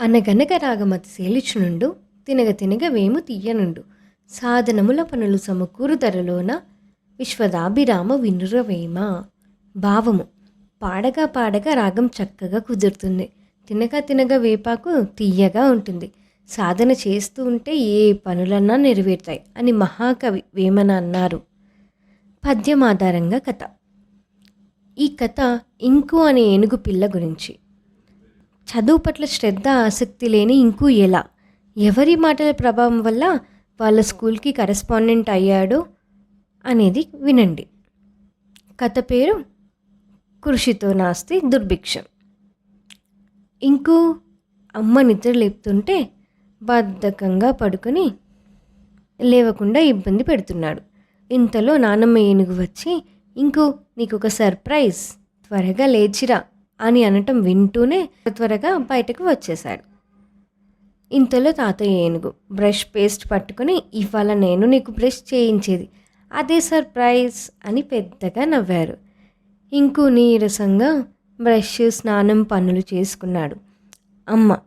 అనగనగ రాగమతి సేలిచునుండు తినగ తినగ వేము తీయనుండు. సాధనముల పనులు సమకూరు ధరలోన విశ్వదాభిరామ వినురవేమ? భావము. పాడగా పాడగా రాగం చక్కగా కుదురుతుంది. తినగా తినగా వేపాకు తీయగా ఉంటుంది. సాధన చేస్తూ ఉంటే ఏ పనులన్నా నెరవేరుతాయి అని మహాకవి వేమన అన్నారు. పద్యం ఆధారంగా కథ. ఈ కథ ఇంకు అనే ఏనుగు పిల్ల గురించి. చదువు పట్ల శ్రద్ధ ఆసక్తి లేని ఇంకూ ఎలా? ఎవరి మాటల ప్రభావం వల్ల వాళ్ళ స్కూల్కి కరెస్పాండెంట్ అయ్యాడో అనేది వినండి. కథ పేరు కృషితో నాస్తి దుర్భిక్షం. ఇంకూ అమ్మ నిద్ర లేపుతుంటే బద్ధకంగా పడుకొని లేవకుండా ఇబ్బంది పెడుతున్నాడు. ఇంతలో నానమ్మ ఏనుగు వచ్చి ఇంకు నీకు ఒక సర్ప్రైజ్ త్వరగా లేచిరా. అని అనటం వింటూనే త్వరగా బయటకు వచ్చేశాడు. ఇంతలో తాతయ్య ఏనుగు బ్రష్ పేస్ట్ పట్టుకుని ఇవాళ నేను నీకు బ్రష్ చేయించేది అదే సర్ప్రైజ్ అని పెద్దగా నవ్వారు. ఇంకో నీరసంగా బ్రష్ స్నానం పనులు చేసుకున్నాడు. అమ్మ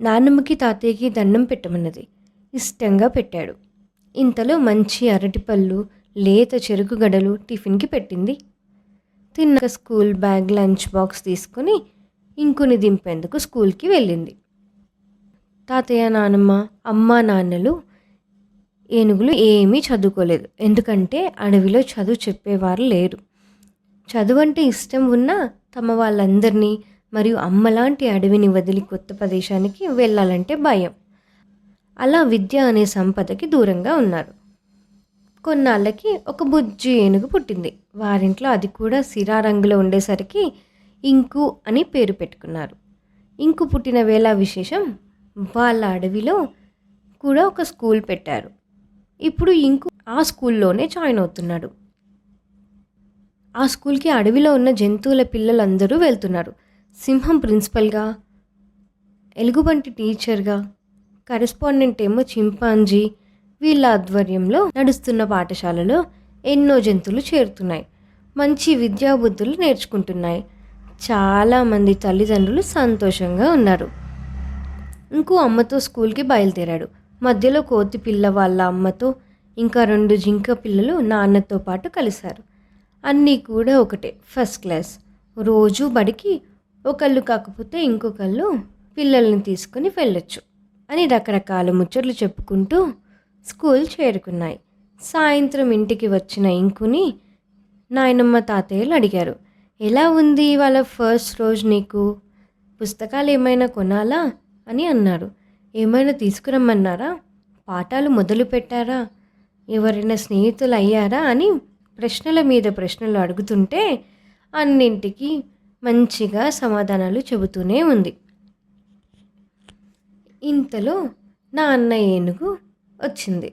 నాన్నమ్మకి తాతయ్యకి దండం పెట్టమన్నది ఇష్టంగా పెట్టాడు. ఇంతలో మంచి అరటిపళ్ళు లేత చెరుకు గడలు టిఫిన్కి పెట్టింది. తిన్న స్కూల్ బ్యాగ్ లంచ్ బాక్స్ తీసుకుని ఇంకుని దింపేందుకు స్కూల్కి వెళ్ళింది. తాతయ్య నానమ్మ అమ్మ నాన్నలు ఏనుగులు ఏమీ చదువుకోలేదు. ఎందుకంటే అడవిలో చదువు చెప్పేవారు లేరు. చదువు అంటే ఇష్టం ఉన్నా తమ వాళ్ళందరినీ మరియు అమ్మలాంటి అడవిని వదిలి కొత్త ప్రదేశానికి వెళ్ళాలంటే భయం. అలా విద్య అనే సంపదకి దూరంగా ఉన్నారు. కొన్నాళ్ళకి ఒక బుజ్జి ఏనుగు పుట్టింది. వారింట్లో అది కూడా సిరా రంగులో ఉండేసరికి ఇంకు అని పేరు పెట్టుకున్నారు. ఇంకు పుట్టిన వేళ విశేషం వాళ్ళ అడవిలో కూడా ఒక స్కూల్ పెట్టారు. ఇప్పుడు ఇంకు ఆ స్కూల్లోనే జాయిన్ అవుతున్నాడు. ఆ స్కూల్కి అడవిలో ఉన్న జంతువుల పిల్లలందరూ వెళ్తున్నారు. సింహం ప్రిన్సిపల్గా ఎలుగుబంటి టీచర్గా కరెస్పాండెంట్ ఏమో చింపాంజీ వీళ్ళ ఆధ్వర్యంలో నడుస్తున్న పాఠశాలలో ఎన్నో జంతువులు చేరుతున్నాయి. మంచి విద్యాబుద్ధులు నేర్చుకుంటున్నాయి. చాలామంది తల్లిదండ్రులు సంతోషంగా ఉన్నారు. ఇంకో అమ్మతో స్కూల్కి బయలుదేరాడు. మధ్యలో కోతి పిల్ల వాళ్ళ అమ్మతో ఇంకా రెండు జింక పిల్లలు నాన్నతో పాటు కలిశారు. అన్నీ కూడా ఒకటే ఫస్ట్ క్లాస్. రోజు బడికి ఒకళ్ళు కాకపోతే ఇంకొకళ్ళు పిల్లల్ని తీసుకుని వెళ్ళొచ్చు అని రకరకాల ముచ్చట్లు చెప్పుకుంటూ స్కూల్ చేరుకున్నాయి. సాయంత్రం ఇంటికి వచ్చిన ఇంకుని నాయనమ్మ తాతయ్యలు అడిగారు. ఎలా ఉంది వాళ్ళ ఫస్ట్ రోజు నీకు? పుస్తకాలు ఏమైనా కొనాలా? అని అన్నారు. ఏమైనా తీసుకురమ్మన్నారా? పాఠాలు మొదలు పెట్టారా? ఎవరైనా స్నేహితులు అయ్యారా? అని ప్రశ్నల మీద ప్రశ్నలు అడుగుతుంటే అన్నింటికి మంచిగా సమాధానాలు చెబుతూనే ఉంది. ఇంతలో నా అన్న ఏనుగు వచ్చింది.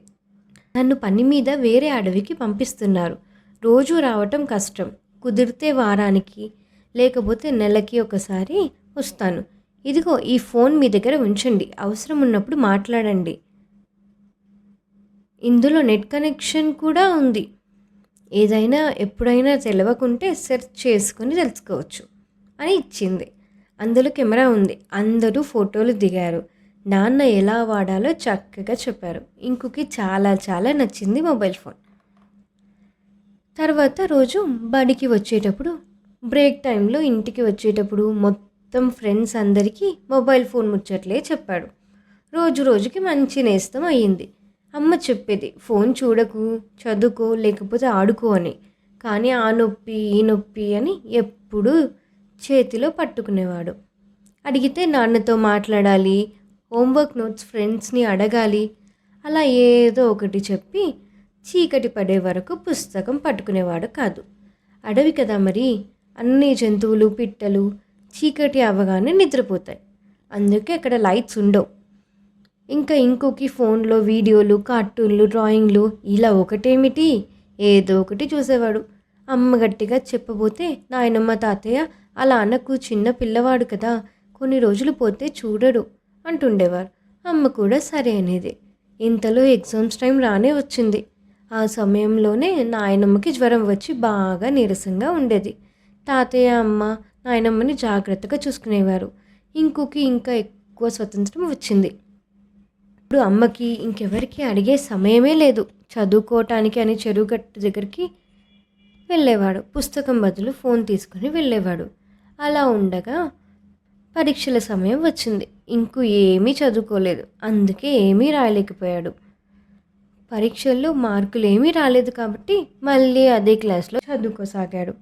నన్ను పని మీద వేరే అడవికి పంపిస్తున్నారు. రోజు రావటం కష్టం. కుదిరితే వారానికి లేకపోతే నెలకి ఒకసారి వస్తాను. ఇదిగో ఈ ఫోన్ మీ దగ్గర ఉంచండి. అవసరం ఉన్నప్పుడు మాట్లాడండి. ఇందులో నెట్ కనెక్షన్ కూడా ఉంది. ఏదైనా ఎప్పుడైనా తెలవకుంటే సెర్చ్ చేసుకొని తెలుసుకోవచ్చు అని ఇచ్చింది. అందులో కెమెరా ఉంది. అందరూ ఫోటోలు దిగారు. నాన్న ఎలా వాడాలో చక్కగా చెప్పారు. ఇంకుకి చాలా చాలా నచ్చింది మొబైల్ ఫోన్. తర్వాత రోజు బడికి వచ్చేటప్పుడు బ్రేక్ టైంలో ఇంటికి వచ్చేటప్పుడు మొత్తం ఫ్రెండ్స్ అందరికీ మొబైల్ ఫోన్ ముచ్చట్లే చెప్పాడు. రోజు రోజుకి మంచి నేస్తం అయ్యింది. అమ్మ చెప్పేది ఫోన్ చూడకు చదువుకో లేకపోతే ఆడుకో అని. కానీ ఆ నొప్పి ఈ నొప్పి అని ఎప్పుడూ చేతిలో పట్టుకునేవాడు. అడిగితే నాన్నతో మాట్లాడాలి హోంవర్క్ నోట్స్ ఫ్రెండ్స్ని అడగాలి. అలా ఏదో ఒకటి చెప్పి చీకటి పడే వరకు పుస్తకం పట్టుకునేవాడు కాదు. అడవి కదా మరి. అన్ని జంతువులు పిట్టలు చీకటి అవ్వగానే నిద్రపోతాయి. అందుకే అక్కడ లైట్స్ ఉండవు. ఇంకా ఇంకొక ఫోన్లో వీడియోలు కార్టూన్లు డ్రాయింగ్లు ఇలా ఒకటేమిటి? ఏదో ఒకటి చూసేవాడు. అమ్మ గట్టిగా చెప్పబోతే నాయనమ్మ తాతయ్య అలా అనకు చిన్న పిల్లవాడు కదా. కొన్ని రోజులు పోతే చూడడు. అంటుండేవారు. అమ్మ కూడా సరే అనేది. ఇంతలో ఎగ్జామ్స్ టైం రానే వచ్చింది. ఆ సమయంలోనే నాయనమ్మకి జ్వరం వచ్చి బాగా నీరసంగా ఉండేది. తాతయ్య అమ్మ నాయనమ్మని జాగ్రత్తగా చూసుకునేవారు. ఇంకొక ఇంకా ఎక్కువ స్వతంత్రం వచ్చింది. ఇప్పుడు అమ్మకి ఇంకెవరికి అడిగే సమయమే లేదు. చదువుకోవటానికి అని చెరువు గట్టు దగ్గరికి వెళ్ళేవాడు. పుస్తకం బదులు ఫోన్ తీసుకుని వెళ్ళేవాడు. అలా ఉండగా పరీక్షల సమయం వచ్చింది. ఇంకు ఏమీ చదువుకోలేదు. అందుకే ఏమీ రాయలేకపోయాడు. పరీక్షల్లో మార్కులు ఏమీ రాలేదు కాబట్టి మళ్ళీ అదే క్లాస్లో చదువుకోసాగాడు.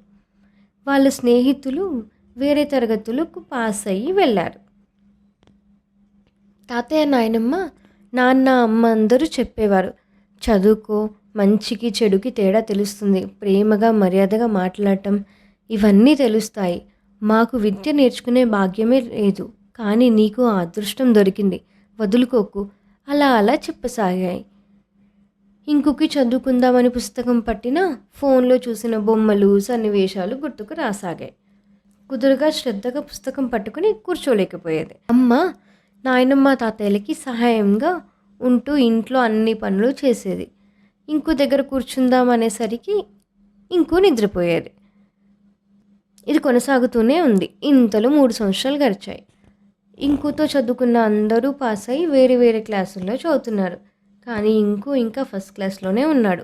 వాళ్ళ స్నేహితులు వేరే తరగతులకు పాస్ అయ్యి వెళ్ళారు. తాతయ్య నాయనమ్మ నాన్న అమ్మ అందరూ చెప్పేవారు. చదువుకో మంచికి చెడుకి తేడా తెలుస్తుంది. ప్రేమగా మర్యాదగా మాట్లాడటం ఇవన్నీ తెలుస్తాయి. మాకు విద్య నేర్చుకునే భాగ్యమే లేదు కానీ నీకు ఆ అదృష్టం దొరికింది. వదులుకోకు. అలా అలా చెప్పసాగాయి. ఇంకొకి చదువుకుందామని పుస్తకం పట్టిన ఫోన్లో చూసిన బొమ్మలు సన్నివేశాలు గుర్తుకు రాసాగాయి. కుదురుగా శ్రద్ధగా పుస్తకం పట్టుకుని కూర్చోలేకపోయేది. అమ్మ నాయనమ్మ తాతయ్యలకి సహాయంగా ఉంటూ ఇంట్లో అన్ని పనులు చేసేది. ఇంకో దగ్గర కూర్చుందాం అనేసరికి ఇంకో నిద్రపోయేది. ఇది కొనసాగుతూనే ఉంది. ఇంతలో మూడు సంవత్సరాలు గడిచాయి. ఇంకుతో చదువుకున్న అందరూ పాస్ అయ్యి వేరే వేరే క్లాసుల్లో చదువుతున్నారు. కానీ ఇంకు ఇంకా ఫస్ట్ క్లాస్లోనే ఉన్నాడు.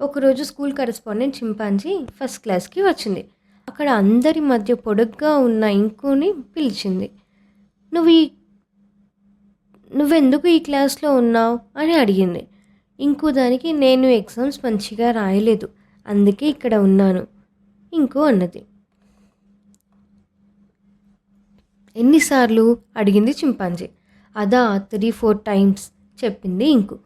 ఒకరోజు స్కూల్ కరెస్పాండెంట్ చింపాంజీ ఫస్ట్ క్లాస్కి వచ్చింది. అక్కడ అందరి మధ్య పొడుగ్గా ఉన్న ఇంకుని పిలిచింది. నువ్వు ఈ నువ్వెందుకు ఈ క్లాస్లో ఉన్నావు? అని అడిగింది. ఇంకో దానికి నేను ఎగ్జామ్స్ మంచిగా రాయలేదు. అందుకే ఇక్కడ ఉన్నాను ఇంకో అన్నది. ఎన్నిసార్లు అడిగింది చింపాంజీ. అదా త్రీ ఫోర్ టైమ్స్ చెప్పింది ఇంకు.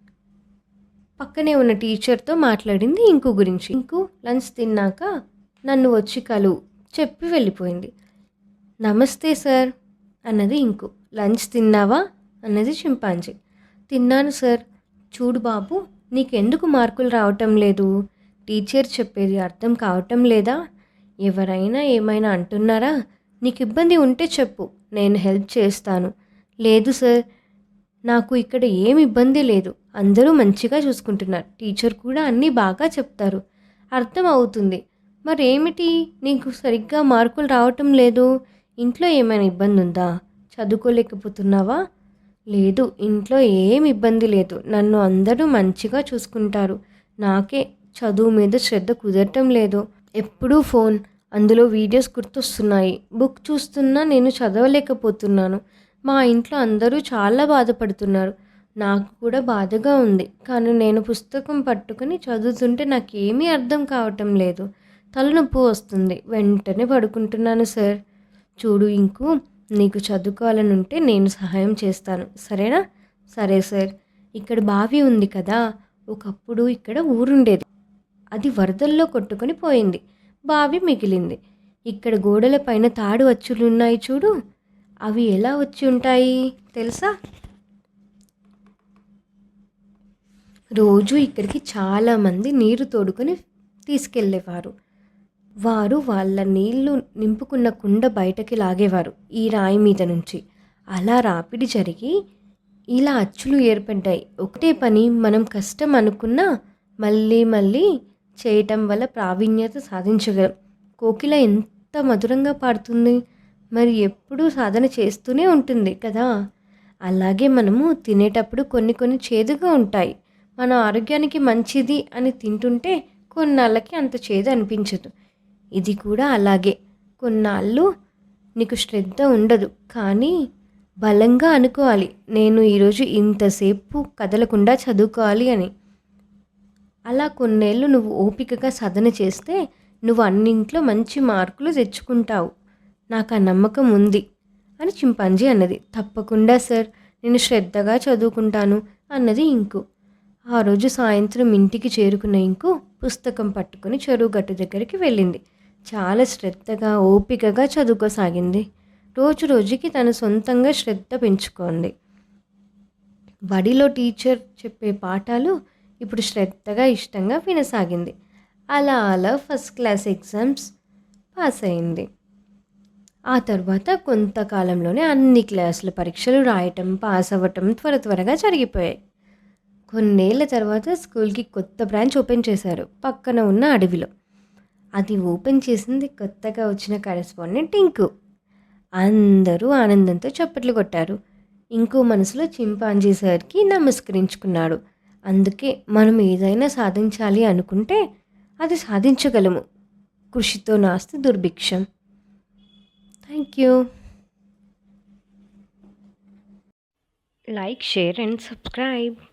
పక్కనే ఉన్న టీచర్తో మాట్లాడింది ఇంకు గురించి. ఇంకు లంచ్ తిన్నాక నన్ను వచ్చి కలు చెప్పి వెళ్ళిపోయింది. నమస్తే సార్ అన్నది ఇంకు. లంచ్ తిన్నావా అన్నది చింపాంజీ. తిన్నాను సార్. చూడు బాబు నీకెందుకు మార్కులు రావటం లేదు? టీచర్ చెప్పేది అర్థం కావటం లేదా? ఎవరైనా ఏమైనా అంటున్నారా? నీకు ఇబ్బంది ఉంటే చెప్పు నేను హెల్ప్ చేస్తాను. లేదు సార్ నాకు ఇక్కడ ఏం ఇబ్బంది లేదు. అందరూ మంచిగా చూసుకుంటున్నారు. టీచర్ కూడా అన్నీ బాగా చెప్తారు. అర్థం అవుతుంది. మరేమిటి? నీకు సరిగ్గా మార్కులు రావటం లేదు. ఇంట్లో ఏమైనా ఇబ్బంది ఉందా? చదువుకోలేకపోతున్నావా? లేదు ఇంట్లో ఏం ఇబ్బంది లేదు. నన్ను అందరూ మంచిగా చూసుకుంటారు. నాకే చదువు మీద శ్రద్ధ కుదరటం లేదు. ఎప్పుడూ ఫోన్ అందులో వీడియోస్ గుర్తొస్తున్నాయి. బుక్ చూస్తున్నా నేను చదవలేకపోతున్నాను. మా ఇంట్లో అందరూ చాలా బాధపడుతున్నారు. నాకు కూడా బాధగా ఉంది. కానీ నేను పుస్తకం పట్టుకుని చదువుతుంటే నాకేమీ అర్థం కావటం లేదు. తలనొప్పి వస్తుంది. వెంటనే పడుకుంటున్నాను సార్. చూడు ఇంకు నీకు చదువుకోవాలని ఉంటే నేను సహాయం చేస్తాను. సరేనా? సరే సార్. ఇక్కడ బావి ఉంది కదా. ఒకప్పుడు ఇక్కడ ఊరుండేది. అది వరదల్లో కొట్టుకొని పోయింది. బావి మిగిలింది. ఇక్కడ గోడల పైన తాడు అచ్చులు ఉన్నాయి చూడు. అవి ఎలా వచ్చి ఉంటాయి తెలుసా? రోజు ఇక్కడికి చాలామంది నీరు తోడుకొని తీసుకెళ్ళేవారు. వారు వాళ్ళ నీళ్ళు నింపుకున్న కుండ బయటకి లాగేవారు ఈ రాయి మీద నుంచి. అలా రాపిడి జరిగి ఇలా అచ్చులు ఏర్పడ్డాయి. ఒకటే పని మనం కష్టం అనుకున్నా మళ్ళీ మళ్ళీ చేయటం వల్ల ప్రావీణ్యత సాధించగలం. కోకిల ఎంత మధురంగా పాడుతుంది. మరి ఎప్పుడూ సాధన చేస్తూనే ఉంటుంది కదా. అలాగే మనము తినేటప్పుడు కొన్ని కొన్ని చేదుగా ఉంటాయి. మన ఆరోగ్యానికి మంచిది అని తింటుంటే కొన్నాళ్ళకి అంత చేదు అనిపించదు. ఇది కూడా అలాగే. కొన్నాళ్ళు నీకు శ్రద్ధ ఉండదు. కానీ బలంగా అనుకోవాలి. నేను ఈరోజు ఇంతసేపు కదలకుండా చదువుకోవాలి అని. అలా కొన్నేళ్ళు నువ్వు ఓపికగా సాధన చేస్తే నువ్వు అన్నింట్లో మంచి మార్కులు తెచ్చుకుంటావు. నాకు ఆ నమ్మకం ఉంది అని చింపాంజీ అన్నది. తప్పకుండా సార్ నేను శ్రద్ధగా చదువుకుంటాను అన్నది ఇంకు. ఆ రోజు సాయంత్రం ఇంటికి చేరుకున్న ఇంకు పుస్తకం పట్టుకుని చెరువు గట్టు దగ్గరికి వెళ్ళింది. చాలా శ్రద్ధగా ఓపికగా చదువుకోసాగింది. రోజు రోజుకి తను సొంతంగా శ్రద్ధ పెంచుకోండి బడిలో టీచర్ చెప్పే పాఠాలు ఇప్పుడు శ్రద్ధగా ఇష్టంగా వినసాగింది. అలా అలా ఫస్ట్ క్లాస్ ఎగ్జామ్స్ పాస్ అయింది. ఆ తర్వాత కొంతకాలంలోనే అన్ని క్లాసుల పరీక్షలు రాయటం పాస్ అవ్వటం త్వర త్వరగా జరిగిపోయాయి. కొన్నేళ్ళ తర్వాత స్కూల్కి కొత్త బ్రాంచ్ ఓపెన్ చేశారు పక్కన ఉన్న అడవిలో. అది ఓపెన్ చేసింది కొత్తగా వచ్చిన కరెస్పాండెంట్ ఇంకు అందరూ ఆనందంతో చప్పట్లు కొట్టారు. ఇంకో మనసులో చింపాంజీ సార్కి నమస్కరించుకున్నాడు. అందుకే మనం ఏదైనా సాధించాలి అనుకుంటే అది సాధించగలము. కృషితో నాస్తి దుర్భిక్షం. Thank you like share and subscribe